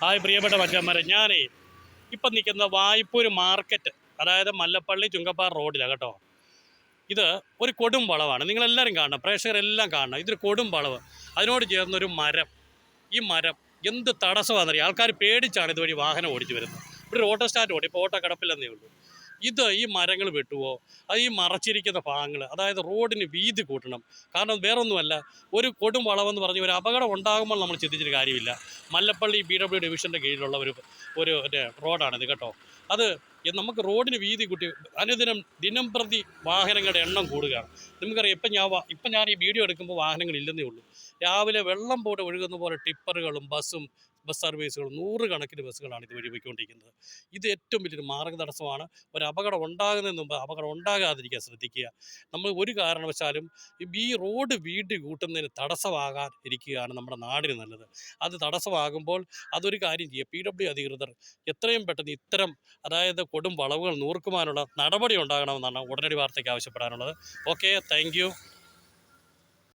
Hi പ്രിയപ്പെട്ട മച്ചന്മാരെ ഞാനേ ഇപ്പം നിൽക്കുന്ന വായ്പൂര് മാർക്കറ്റ് അതായത് മല്ലപ്പള്ളി ചുങ്കപ്പാറ റോഡിലാണ് കേട്ടോ. ഇത് ഒരു കൊടും വളവാണ്. നിങ്ങളെല്ലാവരും കാണണം പ്രേക്ഷകരെല്ലാം കാണണം. ഇതൊരു കൊടും വളവ്. അതിനോട് ചേർന്നൊരു മരം. ഈ മരം എന്ത് തടസ്സമാണെന്നറിയാം. ആൾക്കാർ പേടിച്ചാണ് ഇതുവഴി വാഹനം ഓടിച്ചു വരുന്നത്. ഇവിടെ ഓട്ടോ സ്റ്റാൻഡ് ഓടി ഇപ്പോൾ ഓട്ടോ കിടപ്പില്ലെന്നേ ഉള്ളൂ. ഇത് ഈ മരങ്ങൾ വെട്ടുവോ? അത് ഈ മറച്ചിരിക്കുന്ന ഭാഗങ്ങൾ അതായത് റോഡിന് വീതി കൂട്ടണം. കാരണം വേറൊന്നുമല്ല ഒരു കൊടും വളവെന്ന് പറഞ്ഞ് ഒരു അപകടം ഉണ്ടാകുമ്പോൾ നമ്മൾ ചിന്തിച്ചിട്ട് കാര്യമില്ല. മല്ലപ്പള്ളി ബി ഡബ്ല്യു ഡിവിഷന്റെ കീഴിലുള്ള ഒരു ഒരു റോഡാണിത് കേട്ടോ. അത് നമുക്ക് റോഡിന് വീതി കൂട്ടി അനുദിനം ദിനം പ്രതി വാഹനങ്ങളുടെ എണ്ണം കൂടുകയാണ്. നമുക്കറിയാം ഇപ്പം ഞാൻ ഇപ്പം ഞാൻ ഈ വീഡിയോ എടുക്കുമ്പോൾ വാഹനങ്ങൾ ഇല്ലെന്നേ ഉള്ളൂ. രാവിലെ വെള്ളം പോലെ ഒഴുകുന്ന പോലെ ടിപ്പറുകളും ബസ്സും ബസ് സർവീസുകളും നൂറുകണക്കിന് ബസ്സുകളാണ് ഇത് വഴി പോയിക്കൊണ്ടിരിക്കുന്നത് ഇത് ഏറ്റവും വലിയൊരു മാർഗ തടസ്സമാണ് ഒരു അപകടം ഉണ്ടാകുന്നതിന് മുമ്പ് അപകടം ഉണ്ടാകാതിരിക്കാൻ ശ്രദ്ധിക്കുക. നമ്മൾ ഒരു കാരണവശാലും ഈ റോഡ് വീട് കൂട്ടുന്നതിന് തടസ്സമാകാൻ ഇരിക്കുകയാണ് നമ്മുടെ നാടിന് നല്ലത്. അത് തടസ്സമാകുമ്പോൾ അതൊരു കാര്യം ചെയ്യുക. പി ഡബ്ല്യു അധികൃതർ എത്രയും പെട്ടെന്ന് ഇത്തരം അതായത് കൊടും വളവുകൾ നൂർക്കുവാനുള്ള നടപടി ഉണ്ടാകണമെന്നാണ് ഉടനടി വാർത്തയ്ക്ക് ആവശ്യപ്പെടാനുള്ളത്. Okay thank